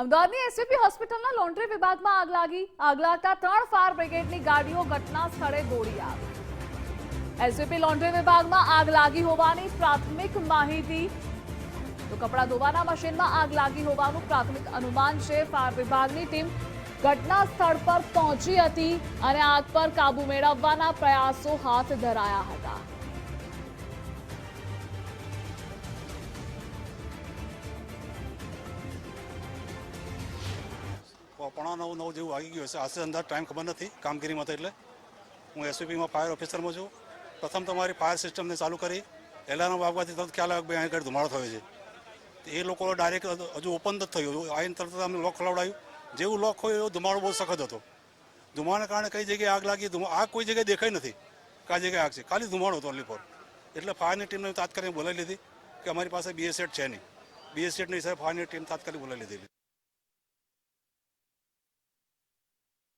અમદાવાદની એસવીપી હોસ્પિટલના લોન્ડ્રી વિભાગમાં આગ લાગી. આગ લાગતા ત્રણ ફાયર બ્રિગેડની ગાડીઓ ઘટના સ્થળે દોડી આવી. એસવીપી લોન્ડ્રી વિભાગમાં આગ લાગી હોવાની પ્રાથમિક માહિતી. તો કપડાં ધોવાના મશીનમાં આગ લાગી હોવાનું પ્રાથમિક અનુમાન છે. ફાયર વિભાગની ટીમ ઘટના સ્થળ પર પહોંચી હતી અને આગ પર કાબુ મેળવવાના પ્રયાસો હાથ ધરાયા હતા. પોણા નવ નવ જેવું આવી ગયું છે આશરે અંદાજ ટાઈમ ખબર નથી, કામગીરીમાં તો એટલે. હું એસપીપીમાં ફાયર ઓફિસરમાં છું. પ્રથમ તમારી ફાયર સિસ્ટમને ચાલુ કરી. એલાર્મ વાગવાથી તરત ખ્યાલ આવે કે ભાઈ આગળ ધુમાડો થયો છે. એ લોકો ડાયરેક્ટ હજુ ઓપન જ થયું. આવીને તરત અમને લોક ખવડાવ્યું. જેવું લોક હોય એવો ધુમાડો બહુ સખત હતો. ધુમાડાના કારણે કઈ જગ્યાએ આગ લાગી? આગ કોઈ જગ્યાએ દેખાઈ નથી. કઈ જગ્યાએ આગ છે. ખાલી ધુમાડો હતો ઓનલી પર એટલે ફાયરની ટીમને તાત્કાલિક બોલાવી લીધી કે અમારી પાસે બીએસએટ છે નહીં. બીએસએડની હિસાબે ફાયરની ટીમ તાત્કાલિક બોલાવી લીધી.